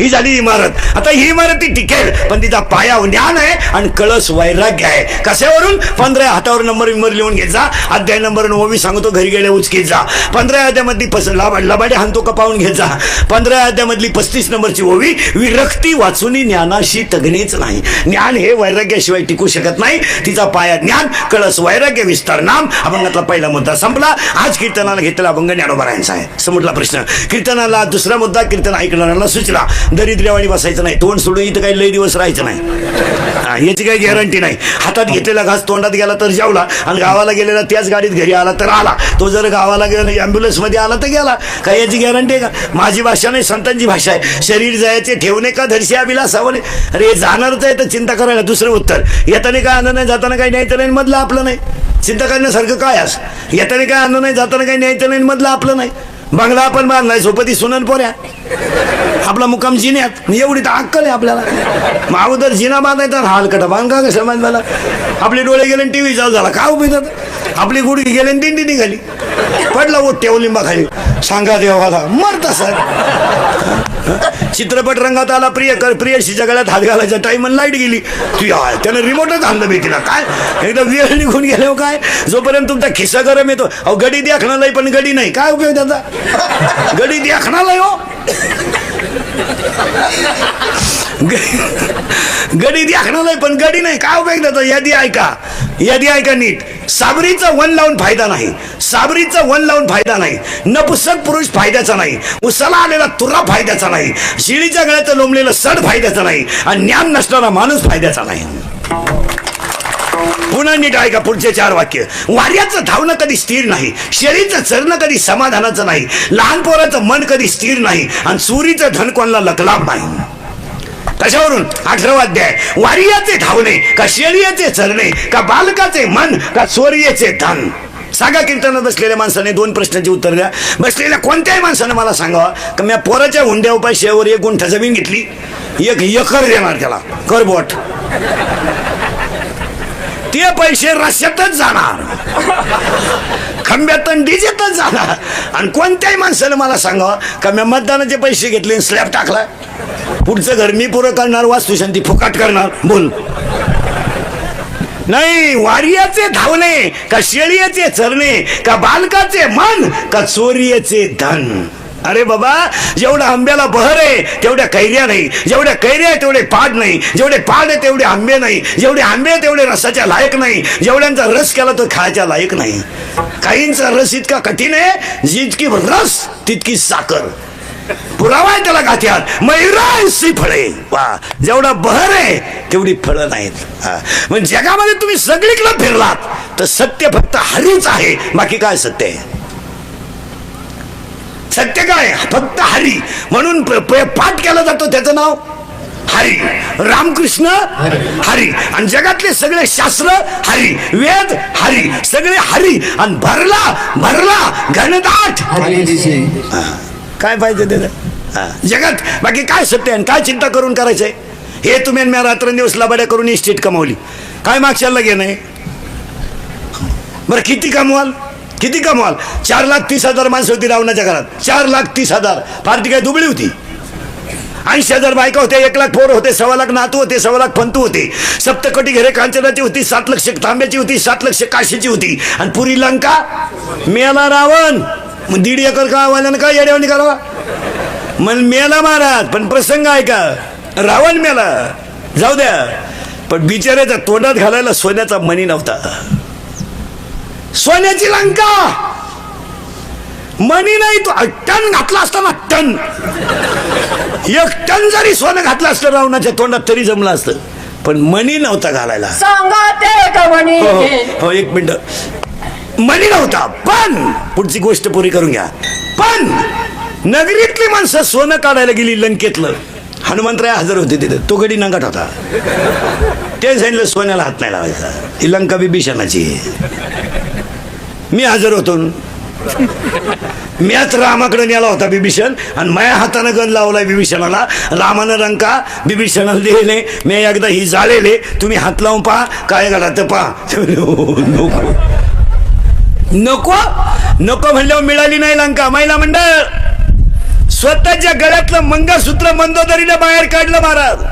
ही झाली इमारत. आता ही इमारत ती टिकेल पण तिचा पाया ज्ञान आहे आणि कळस वैराग्य आहे. कशावरून? पंधरा हातावर नंबर विंबर लिहून घ्यायचा अध्याय नंबर ओवी सांगतो घरी गेले उचकीत जा. पंधरा अध्यामधली पस लाबा लबाडे हाणतो कपावून घ्यायचा पंधरा अध्यामधली पस्तीस नंबरची ओवी विरक्ती वाचून ज्ञानाशी तगणीच नाही. ज्ञान हे वैराग्याशिवाय टिकू शकत नाही. तिचा पाया ज्ञान कळस वैराग्य विस्तार नाम. अभंगातला पहिला मुद्दा संपला. आज कीर्तनाला घेतलेला अभंग ज्ञानोबरायांचा आहे. समजला प्रश्न. कीर्तनाला दुसरा मुद्दा कीर्तन ऐकणाऱ्याला सुचला. दरिद्र्यावाणी बसायचं नाही. तोंड सोडून इथं काही लई दिवस राहायचं नाही. याची काही गॅरंटी नाही. हातात घेतलेला घास तोंडात गेला तर जेवला आणि गावाला गेलेला त्याच गाडीत घरी आला तर आला. तो जर गावाला गेला अँब्युलन्समध्ये आला तर गेला. काय याची गॅरंटी आहे का? माझी भाषा नाही संतांची भाषा आहे. शरीर जायचे ठेवणे का धरशी अभिलासावणे अरे जाणारच आहे तर चिंता करायला दुसरं उत्तर. येताना काय आलं नाही जाताना काही न्यायचं नाही मधलं आपलं नाही. चिंता करण्यासारखं काय अस येताना काय आलं नाही जाताना काही न्यायचं नाही मधलं आपलं नाही. बंगला आपण बांधलाय सोपती सुनन पोऱ्या. आपला मुक्काम जिन्यात. एवढी तर अक्कल आहे आपल्याला. मग अगोदर जिना बांधायचा हालकटा हाल कटा बांध का कसं आपले डोळे गेले टीव्ही चालू झाला. का उभी आपली गुडगी गेले दिंडी निघाली. पडला ओ टेवलिंबा खाली सांगा देवाला मरता सर. चित्रपट रंगात आला प्रिय कर प्रियशीच्या गळ्यात हात घालायचा टाइम लाइट गेली. तू या त्यानं रिमोटच आणलं भीतीला काय? एकदा वेळ निघून गेले हो काय? जोपर्यंत तुमचा खिस्सा गरम येतो. अहो गडी द्याखणालाही पण गडी नाही. काय उपयोग त्याचा? गडी द्याखणालाय हो. गडी गडी नाही पण गडी नाही. काय उपयोग त्याचा यादी ऐका. यादी ऐका नीट. साबरीचं वन लावून फायदा नाही. साबरीचं वन लावून फायदा नाही. नपुसक पुरुष फायद्याचा नाही. उसाला आलेला तुरा फायद्याचा नाही. शिळीच्या गळ्याचं लोंबलेलं सड फायद्याचा नाही. आणि ज्ञान नसणारा माणूस फायद्याचा नाही. पुन्हा नीट ऐका पुढचे चार वाक्य? वाऱ्याचं धावणं कधी स्थिर नाही शेळीचं चरणं कधी समाधानाचं नाही लहान पोराचं मन कधी स्थिर नाही आणि सुरीचं धन कोणाला लकलाभ नाही. कशावरून? अठरावा अध्याय. वारियाचे धावणे का शेळीयाचे चरणे का बालकाचे मन का चोरियेचे धन? सांगा कीर्तनात बसलेल्या माणसाने दोन प्रश्नाची उत्तर द्या. बसलेल्या कोणत्याही माणसाने मला सांगावा? का मी पोराच्या हुंड्या उपाशीवर एक गुंठ जमीन घेतली एक एकर देणार त्याला. करबोट ते पैसे रश्यातच जाणार. खंब्यात डीजेतच जाणार. आणि कोणत्याही माणसाला मला सांगा का मी मतदानाचे पैसे घेतले स्लॅब टाकला पुढचं घर मी पुरं करणार वास्तुशांती फुकाट करणार बोल. नाही वारियाचे धावणे का शेळीयाचे चरणे का बालकाचे मन का चोरियाचे धन. अरे बाबा जेवढा आंब्याला बहर आहे तेवढ्या कैऱ्या नाही. जेवढ्या कैऱ्या आहे तेवढे पाड नाही. जेवढे पाड आहे तेवढे आंबे नाही. जेवढे आंबे आहे तेवढे रसाच्या लायक नाही. जेवढ्यांचा रस केला तो खायच्या लायक नाही. काहींचा रस इतका कठीण आहे जितकी रस तितकी साखर. पुरावा आहे त्याला गाठ्यात मैरासी फळे. वा जेवढा बहर आहे तेवढी फळं नाहीत. हा. मग जगामध्ये तुम्ही सगळीकडे फिरलात तर सत्य फक्त हरीच आहे. बाकी काय सत्य आहे? सत्य काय? फक्त हरी. म्हणून पाठ केला जातो त्याचं नाव हरी. रामकृष्ण हरी. आणि जगातले सगळे शास्त्र हरी. वेद हरी. सगळे हरी. आणि भरला भरला घनदाट. काय पाहिजे त्याचं. जगात बाकी काय सत्य आहे? आणि काय चिंता करून करायचंय? हे तुम्ही म्या रात्रंदिवस लबाड्या करून इस्टेट कमावली. काय मागच्याला घेणं बरं किती कमवाल? किती कमवाल चार लाख तीस हजार माणसं होती रावणाच्या घरात. चार लाख तीस हजार. पार्टी काय दुबळी होती. ऐंशी हजार बायका होत्या एक लाख पोर होते सव्वा लाख नातू होते सव्वा लाख पंतू होते. सप्तकोटी घरे कांचनाची होती सात लक्ष तांब्याची होती सात लक्ष काशीची होती. आणि पुरी लंका मेला रावण. मग दीड एकर का वाल्यानं का येड्यावणी करावा मग मेला महाराज पण प्रसंग आहे का? रावण मेला. जाऊ द्या. पण बिचाऱ्याच्या तोंडात घालायला सोन्याचा मणी नव्हता. सोन्याची लंका! मनी नाही तो टन घातला असताना टन! एक टन जरी सोनं घातलं असतं रावणाच्या तोंडात तरी जमलं असतं. पण मनी नव्हता घालायला. हो, हो, हो एक मिनिट. मनी नव्हता पण! पुढची गोष्ट पुरी करून घ्या. पण! नगरीतली माणसं सोनं काढायला गेली लंकेतलं. हनुमंतराय हजर होते तिथे. तो गडी नंगाट होता. ते सांगितलं सोन्याला हात नाही लावायचा. ही लंका बिभीषणाची आहे. मी हजर होतो. म्याच रामाकडे नेला होता बिभीषण आणि माझ्या हातानं गण लावलाय बिभीषणाला. रामानं रंका बिभीषणाला दिले मी एकदा ही जाळेले तुम्ही हात लावून पहा काय घाला तर पहा. नको. नको. नको म्हणल्यावर मिळाली नाही लंका. महिला मंडळ स्वतःच्या गळ्यातलं मंगळसूत्र मंदोदरीने बाहेर काढलं महाराज.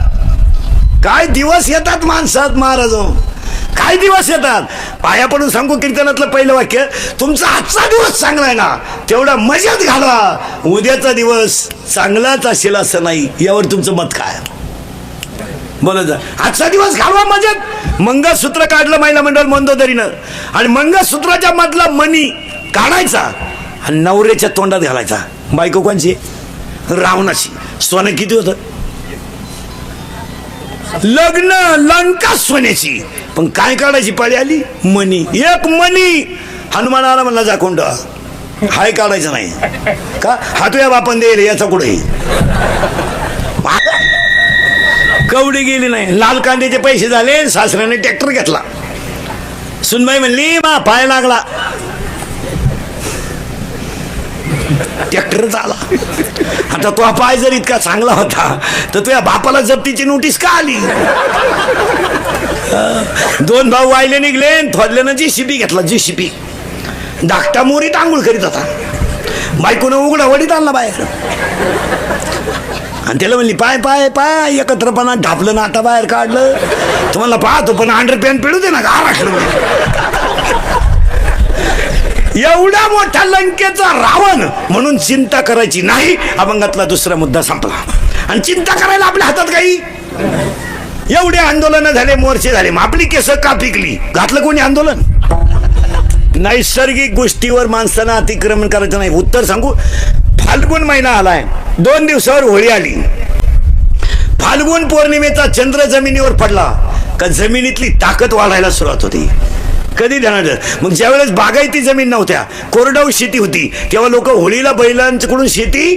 काय दिवस येतात माणसात महाराज. हो. काय दिवस येतात? पाया पडून सांगू कीर्तनातलं पहिलं वाक्य तुमचा आजचा दिवस चांगला आहे ना तेवढा मजेत घालवा. उद्याचा दिवस चांगलाच असेल असं नाही. यावर तुमचं मत काय? बोला जा. आजचा दिवस घालवा मजेत. मंगळसूत्र काढलं महिला मंडळ मंदोदरीनं. आणि मंगळसूत्राच्या मधला मणी काढायचा आणि नवऱ्याच्या तोंडात घालायचा. बायको कोणची? रावणाची. सोनं किती होतं? लग्न लंका सोन्याची. पण काय काढायची पाळी आली? मनी. एक मनी. हनुमानाला म्हणला जा कोंड. हाय काढायचं नाही. का? हातूया तुझ्या बापन देईल याचा कुठे? कवडी गेली नाही. लाल कांद्याचे पैसे झाले सासऱ्याने ट्रॅक्टर घेतला. सुनबाई म्हणली मा पाय लागला. ट्रॅक्टरच आला आता तो पाय जर इतका चांगला होता तर तुझ्या बापाला जप्तीची नोटीस का आली? दोन भाऊ वाहिले निघले थोडल्यानं जी शिपी घेतला जी शिपी धाकटा मोरीत आंघोळ करीत होता. बायकोनं उघडा वडीत आणला बाहेर. आणि त्याला म्हणली पाय पाय पाय एकत्रपणा ढापलं ना आता बाहेर काढलं. तुम्हाला पाहतो पण अंडर पॅन पिळू दे ना का एवढा मोठा लंकेचा रावण म्हणून चिंता करायची नाही. अभंगातला दुसरा मुद्दा संपला. आणि चिंता करायला आपल्या हातात काही? एवढे आंदोलन झाले मोर्चे झाले. मग आपली केस का पिकली घातलं कोणी आंदोलन? नैसर्गिक गोष्टीवर माणसांना अतिक्रमण करायचं नाही. उत्तर सांगू? फाल्गुन महिना आलाय. दोन दिवसावर होळी आली. फाल्गुन पौर्णिमेचा चंद्र जमिनीवर पडला. का जमिनीतली ताकद वाढायला सुरुवात होती? कधी ध्यानात मग ज्यावेळेस बागायती जमीन नव्हत्या कोरडाऊ शेती होती तेव्हा लोक होळीला बैलांकडून शेती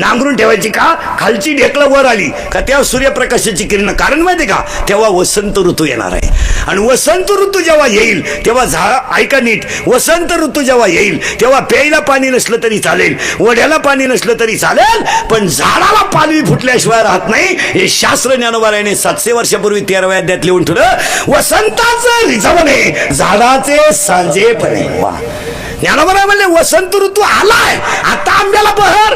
नांगरून ठेवायची का? खालची ढेकलं वर आली का तेव्हा सूर्यप्रकाशाची किरण. कारण माहिती का? तेव्हा वसंत ऋतू येणार आहे. आणि वसंत ऋतू जेव्हा येईल तेव्हा झाड ऐका नीट वसंत ऋतू जेव्हा येईल तेव्हा प्यायला पाणी नसलं तरी चालेल वड्याला पाणी नसलं तरी चालेल पण झाडाला पालवी फुटल्याशिवाय राहत नाही हे शास्त्र ज्ञानोबारायने सातशे वर्षापूर्वी तेराव्या अध्यात लिहून ठेवलं वसंताचं रिझवणे झाडाचे सांजेपणे वा ज्ञानोबाराय म्हणले वसंत ऋतू आलाय. आता आंब्याला बहर.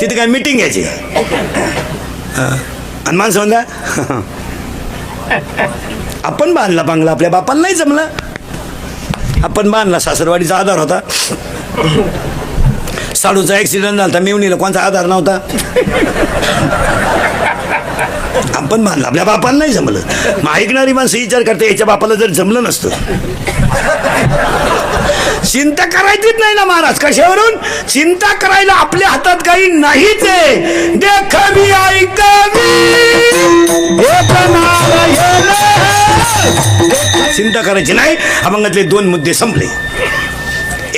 तिथे काय मिटिंग घ्यायची. आणि माणसं आपण बांधला बांगला आपल्या बापाला नाही जमलं. आपण बांधला सासरवाडीचा आधार होता. साडूचा ऍक्सिडेंट झाला मेवणीला कोणता आधार नव्हता. आपण बांधला आपल्या बापाला नाही जमलं. मग ऐकणारी माणसं विचार करते याच्या बापाला जर जमलं नसतं. चिंता करायचीच नाही ना महाराज. कशावरून? चिंता करायला आपल्या हातात काही नाहीच आहे. देखवी ऐक चिंता करायची नाही. अभंगातले दोन मुद्दे संपले.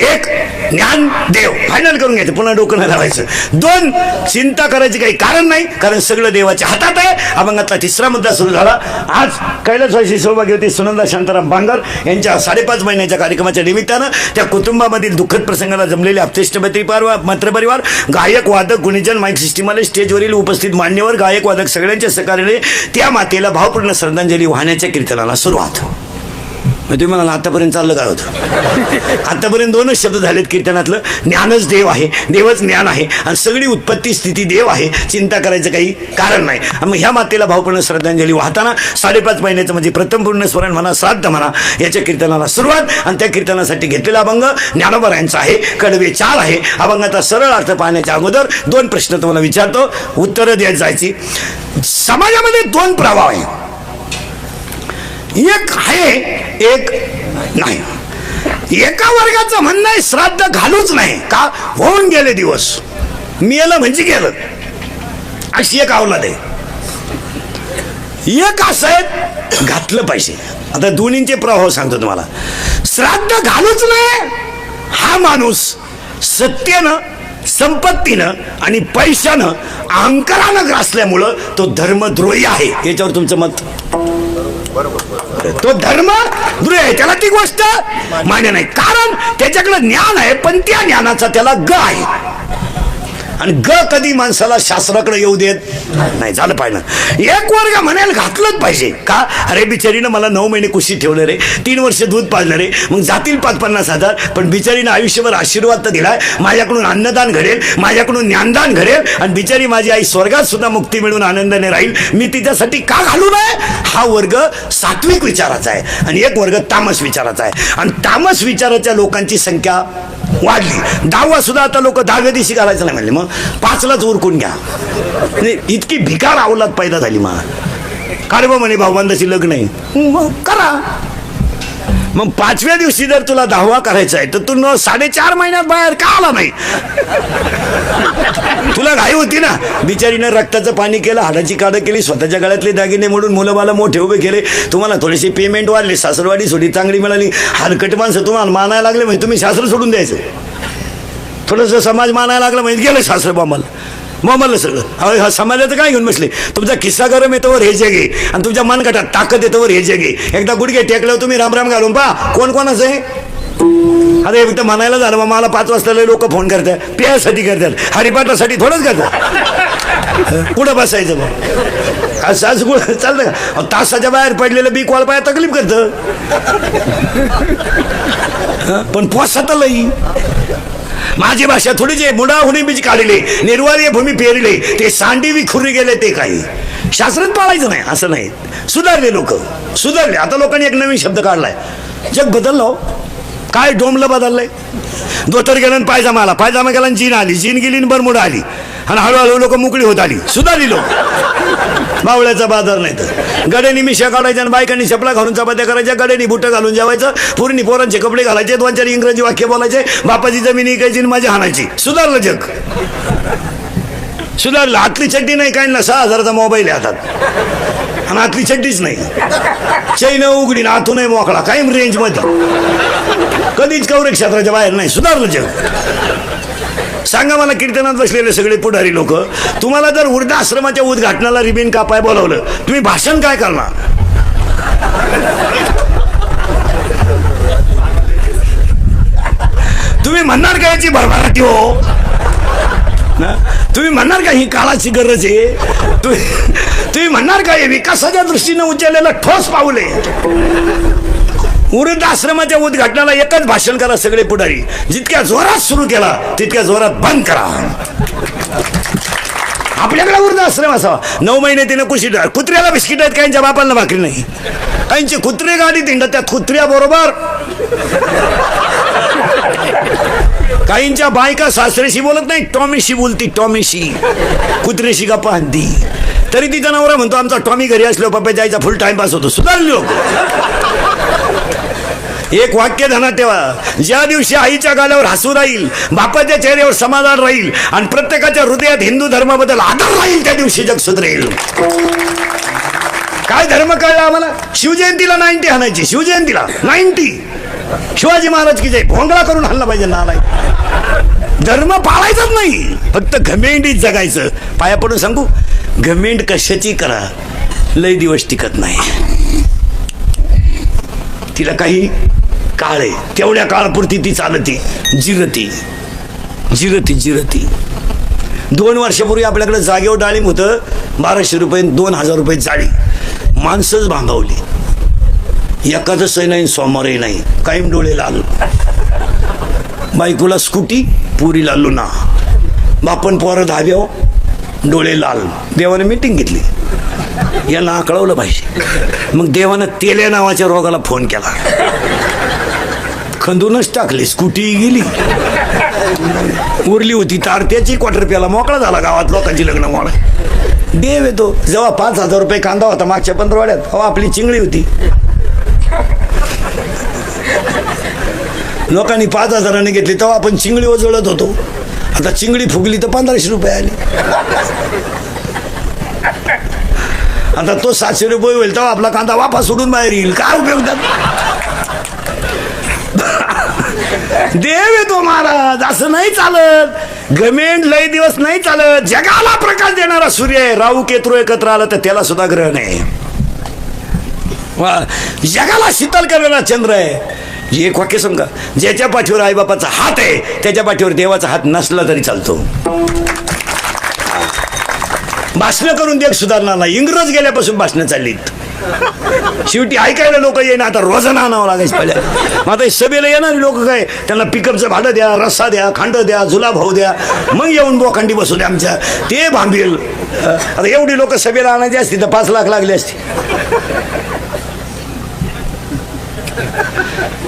एक ज्ञान देव. फायनल करून घ्यायचं. पुन्हा डोकं नाही लावायचं. दोन चिंता करायची काही कारण नाही कारण सगळं देवाच्या हातात आहे. अभंगातला तिसरा मुद्दा सुरू झाला. आज कैलासवासी सौभाग्यवती सुनंदा शांताराम बांगर यांच्या साडेपाच महिन्याच्या कार्यक्रमाच्या निमित्तानं त्या कुटुंबामधील दुःखद प्रसंगाला जमलेले अपतेष्ट परिवार मित्रपरिवार गायक वादक गुणीजन माईक सिस्टीमाला स्टेजवरील उपस्थित मान्यवर गायक वादक सगळ्यांच्या सहकार्याने त्या मातेला भावपूर्ण श्रद्धांजली वाहण्याच्या कीर्तनाला सुरुवात. तुम्ही म्हणाला आतापर्यंत चाललं काय होतं? आतापर्यंत दोनच शब्द झालेत कीर्तनातलं. ज्ञानच देव आहे देवच ज्ञान आहे आणि सगळी उत्पत्ती स्थिती देव आहे. चिंता करायचं काही कारण नाही. मग ह्या मातेला भावपूर्ण श्रद्धांजली वाहताना साडेपाच महिन्याचं म्हणजे प्रथम पूर्ण स्मरण म्हणा श्राद्ध म्हणा याच्या कीर्तनाला सुरुवात. आणि त्या कीर्तनासाठी घेतलेला अभंग ज्ञानोबा यांचा आहे कडवे चार आहे. अभंगाचा सरळ अर्थ पाहण्याच्या अगोदर दोन प्रश्न तुम्हाला विचारतो. उत्तरं द्यायला जायची समाजामध्ये दोन प्रभाव आहे. एक आहे एक नाही. एका वर्गाचं म्हणणं आहे श्राद्ध घालूच नाही. का? होऊन गेले दिवस. मेलं म्हणजे गेलं. अशी एक आवलाद आहे. एक असं आहे घातलं पाहिजे आता दोन्हींचे प्रभाव सांगतो तुम्हाला. श्राद्ध घालूच नाही हा माणूस सत्तेनं संपत्तीनं आणि पैशानं अहंकारानं ग्रासल्यामुळं तो धर्मद्रोही आहे. याच्यावर तुमचं मत? तो धर्म दुरे आहे त्याला ती गोष्ट मान्य नाही. कारण त्याच्याकडे ज्ञान आहे पण त्या ज्ञानाचा त्याला ग आहे. आणि ग कधी माणसाला शास्त्राकडे येऊ देत? नाही झालं पाहिजे एक वर्ग म्हणायला घातलंच पाहिजे. का? अरे बिचारीनं मला नऊ महिने कुशीत ठेवलं रे. तीन वर्ष दूध पाजलं रे. मग जातील पाच पन्नास हजार. पण बिचारीनं आयुष्यभर आशीर्वाद तर दिलाय. माझ्याकडून अन्नदान घडेल. माझ्याकडून ज्ञानदान घडेल. आणि बिचारी माझी आई स्वर्गात सुद्धा मुक्ती मिळून आनंदाने राहील. मी तिच्यासाठी का घालू नये हा वर्ग सात्विक विचाराचा आहे. आणि एक वर्ग तामस विचाराचा आहे. आणि तामस विचाराच्या लोकांची संख्या वाढली. दहावा सुद्धा आता लोक दहाव्या दिवशी घालायचं नाही म्हणले. मग पाचलाच उरकून घ्या. इतकी भिकार आवलात पैदा झाली मग का रे बा म्हणे भाऊबंदाची लग्न आहे. मग करा. मग पाचव्या दिवशी जर तुला दहावा करायचा आहे तर तू न साडेचार महिन्यात बाहेर का आला नाही? तुला घाई होती ना? बिचारीनं रक्ताचं पाणी केलं हाडाची काढं केली स्वतःच्या गळ्यातले दागिने म्हणून मुलं बाला मोठे उभे केले. तुम्हाला थोडीशी पेमेंट वाढली सासरवाडी सोडी चांगली मिळाली. हलकट माणसं तुम्हाला मानायला लागले म्हणजे तुम्ही सासर सोडून द्यायचं. थोडंसं समाज मानायला लागला म्हणजे गेलं सासर बामाला मोबाईल सगळं हा समाजाचं काय घेऊन बसले? तुमचा किस्सा गरम येतोवर हे जगे आणि तुमच्या मनगटात ताकद येतोवर हे जगे एकदा गुडघे टेकल्यावर तुम्ही राम राम घालून पा कोण कोणाचं आहे? अरे एकदा म्हणायला झालं मग मला पाच वाजता लोक फोन करतात. प्यासाठी करतात. हरिपाठासाठी थोडंच करतात. कुठं बसायचं मग असं असं कुठं? चालतं का? तासाच्या बाहेर पडलेलं बी कॉल पाया तकलीफ करतं? पण पोसात लई. माझी भाषा थोडी जे मुडा हुनी बीज काढले निर्वार्य भूमी पेरले ते सांडीवी खुरी गेले ते काही. शास्त्रात पाळायचं नाही असं नाही. सुधारले लोक सुधारले. आता लोकांनी एक नवीन शब्द काढलाय. जग बदललं हो. काय डोंबलं बदललंय? दोतर गेलं पायजामा आला. पायजामा गेला आणि जीन आली. जीन गेली आणि बरमुडा आली. आणि हळूहळू लोक मोकळी होत आली. सुधारली लोक. बावळ्याचा बाजार नाही तर. गड्यानी मिशा काढायच्या आणि बायकांनी शपला घालून चपात्या करायच्या गड्यानी बुटं घालून जेवायचं पूर्णी पोरांचे कपडे घालायचे दोन चार इंग्रजी वाक्य बोलायचे बापाची जमीन इकायची आणि माझी हाणायची. सुधारलं जग. सुधारलं. आतली चड्डी नाही काय ना सहा हजाराचा मोबाईल आहे हातात. आणि आतली चड्डीच नाही. चैन उघडी ना आतूनही मोकळा कायम रेंजमध्ये कधीच कौरे क्षेत्राच्या बाहेर नाही. सुधारलं जग. सांगा मला कीर्तनात बसलेले सगळे पुढारी लोक तुम्हाला जर वृद्धाश्रमाच्या उद्घाटनाला रिबीन कापाय बोलावलं तुम्ही भाषण काय करणार? तुम्ही म्हणणार का याची भरभराटी हो? ना? तुम्ही म्हणणार का ही काळाची गरज आहे? तुम्ही तुम्ही म्हणणार का हे विकासाच्या दृष्टीनं उचललेलं ठोस पाऊले वृद्धाश्रमाच्या उद्घाटनाला एकच भाषण करा सगळे पुढारी. जितक्या जोरात सुरू केला तितक्या जोरात बंद करा. आपल्याकडे वृद्धाश्रम असावा. नऊ महिने तिने कुशी कुत्र्याला बिस्किट आहेत काहींच्या बापांना भाकरी नाही. काहींची कुत्रे गाडी तिंड त्या कुत्र्या बरोबर. काहींच्या बायका सासरेशी बोलत नाही टॉमीशी बोलती टॉमीशी. कुत्रेशी गप्पा पाहती तरी ती नवरा म्हणतो आमचा टॉमी घरी असलो पप्पा जायचा फुल टाइमपास होतो. सुधारले एक वाक्य ध्यानात ठेवा. ज्या दिवशी आईच्या गाल्यावर हसू राहील बापाच्या चेहऱ्यावर समाधान राहील आणि प्रत्येकाच्या हृदयात हिंदू धर्माबद्दल आदर राहील त्या दिवशी जग सुधरेल. काय धर्म कळला आम्हाला? शिवजयंतीला नाईन्टी हाणायची शिवजयंतीला नाईन्टी. शिवाजी महाराज की जय. भोंगळा करून हल्ला पाहिजे नालाय धर्म पाळायचाच नाही. फक्त घमेंडीच जगायचं. पाया पडून सांगू? घमेंड कशाची करा? लय दिवस टिकत नाही. तिला काही काळ आहे तेवढ्या काळापुरती ती चालती. जिरती. जिरती जिरती. दोन वर्षापूर्वी आपल्याकडे जागेवर डाळिंब होतं. बाराशे रुपये दोन हजार रुपये जाळी. माणसंच भांगावली. एकाच सही नाही सोमवारही नाही. कायम डोळे लाल. बायकोला स्कूटी पुरीला लुना. बापन पोरं धाब्याव हो. डोळे लाल. देवाने मीटिंग घेतली. यांना कळवलं पाहिजे. मग देवानं तेल्या नावाच्या रोगाला फोन केला. खंदूनच टाकली स्कूटी गेली. उरली होती तार त्याची क्वार्टर प्याला मोकळा झाला गावात लोकांची लग्न मोड देव येतो. जेव्हा पाच हजार रुपये कांदा होता मागच्या पंधरवाड्यात हो आपली चिंगळी होती. लोकांनी पाच हजाराने घेतली तेव्हा आपण चिंगळी जळत होतो. आता चिंगडी फुगली तर पंधराशे रुपये आली. आता तो सातशे रुपये होईल तेव्हा आपला कांदा वापस सोडून बाहेर येईल. काय उपयोग त्यात देव येतो महाराज असं नाही चालत. गमेंट लय दिवस नाही चालत. जगाला प्रकाश देणारा सूर्य आहे. राहू केतू एकत्र आला तर त्याला सुद्धा ग्रहण आहे वा जगाला शीतल करणारा चंद्र आहे. एक वाक्य समजा ज्याच्या पाठीवर आईबापाचा हात आहे त्याच्या पाठीवर देवाचा हात नसला तरी चालतो. भाषणं करून देख सुधारणार नाही. इंग्रज गेल्यापासून भाषणं चाललीत. शेवटी ऐकायला लोक येईना. आता रोजाना आणावं लागायचं पहिले. मग आता सभेला येणारे लोक काय? त्यांना पिकअपचं भाडं द्या रस्सा द्या खांड द्या जुला भाऊ द्या. मग येऊन बोखांडी बसू द्या आमच्या. ते भांबेल. आता एवढी लोक सभेला आणायची असती तर पाच लाख लागले असती.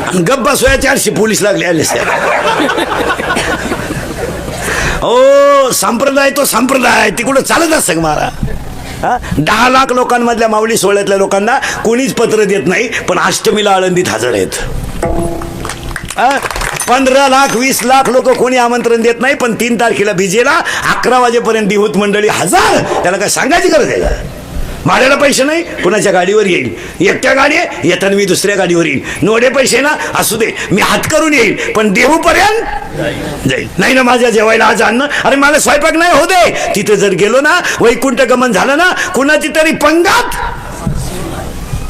आणि गप्पा सोया चारशे पोलीस लागले आले असते. ओ संप्रदाय तो संप्रदाय. तिकडं चालत असतं मारा दहा लाख लोकांमधल्या माऊली सोहळ्यातल्या लोकांना कोणीच पत्र देत नाही पण अष्टमीला आळंदीत हजर आहेत. हा? पंधरा लाख वीस लाख लोक कोणी आमंत्रण देत नाही पण तीन तारखेला बीजेला अकरा वाजेपर्यंत दिहूत मंडळी हजार. त्याला काय सांगायची गरज आहे का? भाड्याला पैसे नाही कुणाच्या गाडीवर येईल. एकट्या गाडी आहे येताना मी दुसऱ्या गाडीवर येईल. नोडे पैसे ना असू दे मी हात करून येईल पण देहूपर्यंत जाईल. नाही ना माझ्या जेवायला आज आणणं अरे मला स्वयंपाक नाही हो दे. तिथे जर गेलो ना वैकुंठ गमन झालं ना कुणाची तरी पंगात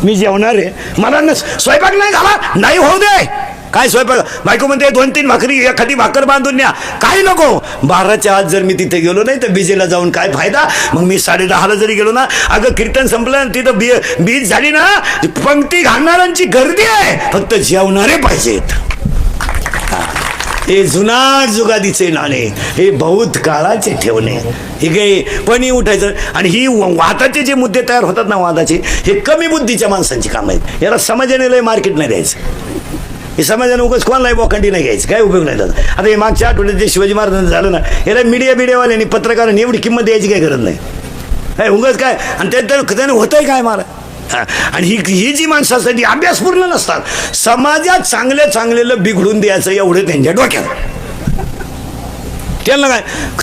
मी जेवणार आहे. मला न स्वयंपाक नाही झाला नाही होऊ दे. काय स्वयंपाक बायको म्हणते दोन तीन भाकरी एखादी भाकर बांधून न्या. काही नको? बाराच्या आत जर मी तिथे गेलो नाही तर बीजेला जाऊन काय फायदा? मग मी साडे दहाला जरी गेलो ना अगं कीर्तन संपलं तिथं बी बीज झाली ना पंक्ती घालणाऱ्यांची गर्दी आहे. फक्त जेवणारे पाहिजेत. हे. जुना जुगादीचे नाणे हे बहुत काळाचे ठेवणे. हे काही पणी उठायचं. आणि ही वादाचे जे मुद्दे तयार होतात ना वादाचे हे कमी बुद्धीच्या माणसांची कामं आहेत. याला समाजाने लय मार्केट नाही द्यायचं. हे समाजाने उगाच कोणालाही बोखंडी नाही घ्यायचं. काय उपयोग नाही त्याचा. आता हे मागच्या आठवड्यात जे शिवाजी महाराजांचं झालं ना याला मीडिया बिडियावाल्यांनी पत्रकारांनी एवढी किंमत द्यायची काय गरज नाही. काय उगाच काय? आणि त्या त्याने होतंय काय मला हा, आणि ही ही जी माणसं असतात ती अभ्यासपूर्ण नसतात समाजात चांगल्या चांगलेलं बिघडून द्यायचं एवढं त्यांच्या डोक्यात. त्यांना काय?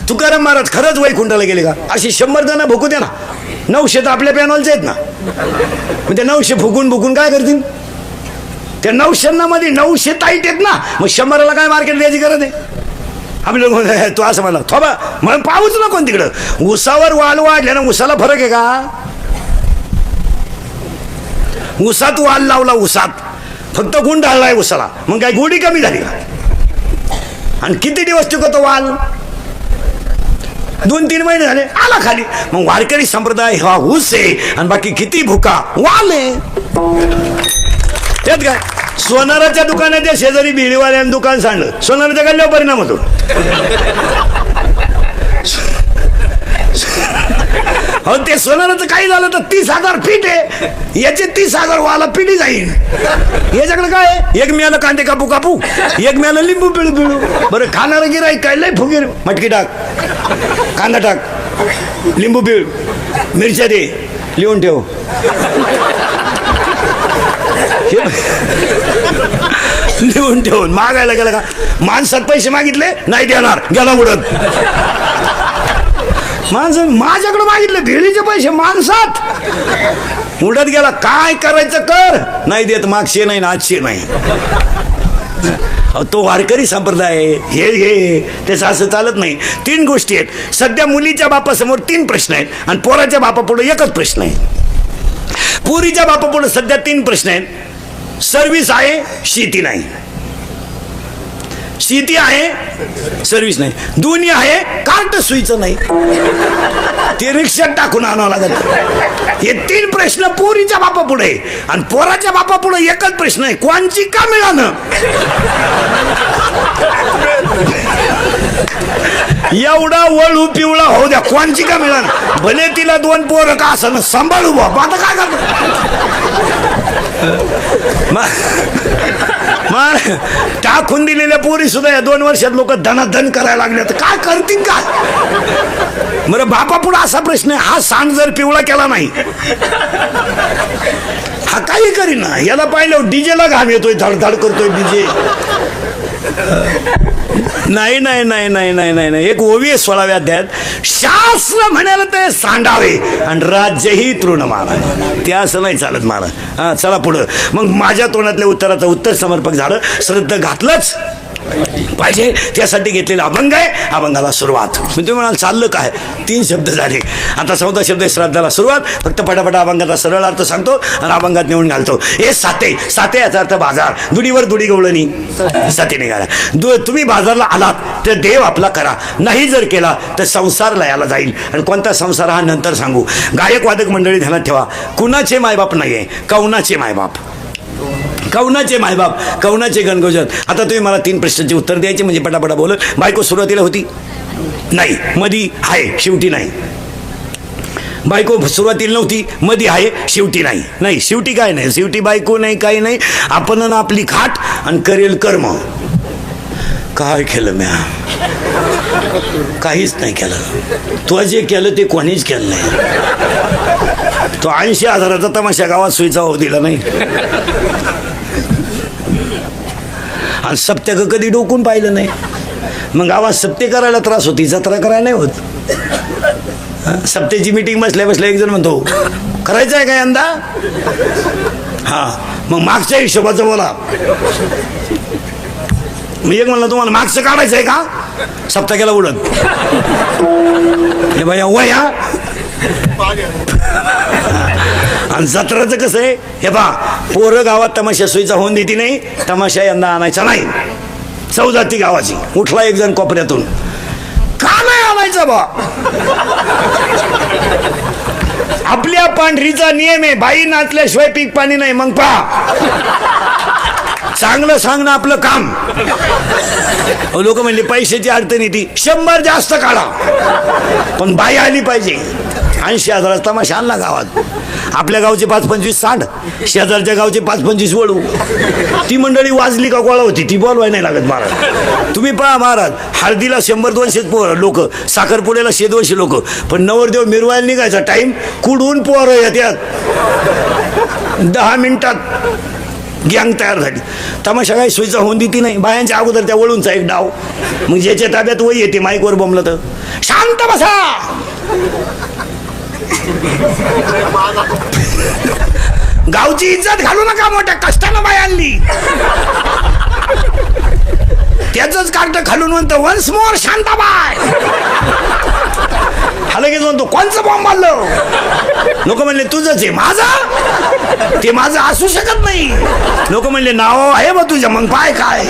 तुकाराम महाराज खरंच वैकुंठाला गेले का? अशी शंभर जण भुकू द्या ना. नऊशे तर आपल्या पॅनॉलचे आहेत ना. मग ते नऊशे फुकून फुकून काय करतील? त्या नऊशन्नामध्ये नऊशे ताईट आहेत ना मग शंभराला काय मार्केट द्यायची गरज आहे? आम्ही लोक तू असं म्हणला थोबा मग पाहूच ना कोण तिकडं. उसावर वाल वाढल्या ना उसाला फरक आहे का? उसात वाल लावला उसात फक्त गुण ढाळलाय उसाला मग काय गोडी कमी झाली का? आणि किती दिवस टिकतो वाल? दोन तीन महिने झाले आला खाली. मग वारकरी संप्रदाय हा ऊस आहे आणि बाकी किती भुका वाल आहे. त्यात काय? सोनाराच्या दुकानाच्या शेजारी बिडीवाल्यानं दुकान सांडलं सोनाराच्या गल्ल्यावर परिणाम होतो? हो ते सोनाराचं काही झालं तर तीस हजार फीट आहे. याचे तीस हजार वाला पिढी जाईल याच्याकडे काय एक मिळालं कांदे कापू कापू. एक मिळालं लिंबू पिळू पिळू. बरं खाणारं गिराय काय? लय फुगीर. मटकी टाक. कांदा टाक. लिंबू पिळ. मिरच्या दे. लिहून ठेव. लिहून ठेवून. मागायला गेलं का? माणसात पैसे मागितले नाही देणार. गेला उडत. माणसं माझ्याकडे मागितले भिडीचे पैसे माणसात. उडत गेला काय करायचं कर? नाही देत मागशे नाही ना आजशे नाही तो वारकरी संप्रदाय हे हे. त्याचं असं चालत नाही. तीन गोष्टी आहेत. सध्या मुलीच्या बापासमोर तीन प्रश्न आहेत आणि पोराच्या बापापुढे एकच प्रश्न आहे. पुरीच्या बापापुढे सध्या तीन प्रश्न आहेत. सर्व्हिस आहे शेती नाही. शेती आहे सर्व्हिस नाही. दोन्ही आहे कार्ट सुईचं नाही. ते रिक्षात टाकून आणावं लागत हे तीन प्रश्न पोरीच्या बापा पुढे आणि पोराच्या बापा पुढे एकच प्रश्न आहे. कोणची का मिळालं एवढा वळू पिवळा होऊ द्या. कोणची का मिळालं भले तिला दोन पोरं का असं सांभाळू बाप आता काय करतो? टाकून दिलेल्या पोरी सुद्धा या दोन वर्षात लोक धनाधन करायला लागले तर काय करतील का? बरं बापा पुढे असा प्रश्न आहे. हा सांड जर पिवळा केला नाही हा काही करीना. याला पाहिलं डीजेला घाम येतोय धडधड करतोय डीजे. नाही नाही नाही नाही नाही नाही नाही. एक ओवी आहे सोळाव्या अध्यायात. शास्त्र म्हणायला ते सांडावे आणि राज्यही तृणमाना ते असं नाही चालत मला हा चला पुढं. मग माझ्या तोंडातल्या उत्तराचं उत्तर समर्पक झालं. श्रद्धा घातलंच. पाहिजे. त्यासाठी घेतलेला अभंग आहे. अभंगाला सुरुवात. मी तुम्ही म्हणाल चाललं काय? तीन शब्द झाले. आता चौदा शब्द श्राद्धाला सुरुवात. फक्त पटापट अभंगाचा सरळ अर्थ सांगतो आणि अभंगात नेऊन घालतो. हे साते. साते याचा अर्थ बाजार. दुडीवर दुडी गवळणी. साते निघाला. दु तुम्ही बाजारला आलात तर देव आपला करा. नाही जर केला तर संसार लयाला जाईल. आणि कोणता संसार हा नंतर सांगू. गायक वादक मंडळी ध्यानात ठेवा. कुणाचे मायबाप नाही आहे कौनाचे मायबाप? कौनाचे मायबाप कौनाचे गणगोजन आता तुम्ही मला तीन प्रश्नांचे उत्तर द्यायचे म्हणजे पटापटा बोलत बायको सुरुवातीला होती? नाही. मधी आहे शेवटी नाही. बायको सुरुवातीला नव्हती मधी आहे शेवटी नाही. नाही शेवटी काय नाही? शेवटी बायको नाही काही नाही. आपण ना आपली खाट आणि करेल कर्म. काय केलं म्या? काहीच नाही केलं. तू जे केलं ते कोणीच केलं नाही. तो ऐंशी हजाराचा तमाशा गावात सुईचा हो दिला नाही. आणि सप्त्याक कधी डोकून पाहिलं नाही. मग गावात सप्ते करायला त्रास होती जत्रा करायला नाही होत. सप्तेची मिटिंग मीटिंग बसल्या बसल्या एक जण म्हणतो करायचं आहे काय यंदा? हा मग मागच्या हिशोबाचं बोला. मी एक म्हणलं तुम्हाला मागचं काढायचं आहे का? सप्तकेला उडत. हे भैया वय हा आणि जत्राचं कसं आहे? हे पहा पोरं गावात तमाशा सोयीचा होऊन देते नाही तमाशा यंदा आणायचा नाही. चौजाती गावाची उठला एक जण कोपऱ्यातून. का नाही आणायचा बा? आपल्या पांढरीचा नियम आहे बाई नाचल्याशिवाय पीक पाणी नाही मग पहा. चांगलं सांगणं आपलं काम. लोक म्हणले पैशाची अडचण येते शंभर जास्त काढा. पण बाई आली पाहिजे. ऐंशी हजाराचा तमाशा आणला गावात. आपल्या गावचे पाच पंचवीस सांड शेजारच्या गावचे पाच पंचवीस वळू ती मंडळी वाजली का गोळा होती ती बोलवाय नाही लागत महाराज. तुम्ही पहा महाराज हळदीला शंभर दोनशे लोक साखरपुड्याला शे दोनशे लोक पण नवरदेव मिरवायला निघायचा टाइम कुडून पोहर येत्यात. दहा मिनिटात गँग तयार झाली. तमाशा काही सोयीचा होऊन देती नाही. बायांच्या अगोदर त्या वळूनचा एक डाव. मग ज्याच्या ताब्यात वय येते माईकवर बमलं तर शांत बसा! गावची इज्जत घालू नका मोठ्या कष्टानं बाय आणली त्याच कार्ट खालून म्हणतो वन्स मोर शांताबाय हा लगेच म्हणतो कोणचं बॉम्ब मारलं? लोक म्हणले तुझंच आहे माझं. ते माझं असू शकत नाही. लोक म्हणले नाव आहे मग तुझ्या मग पाय काय?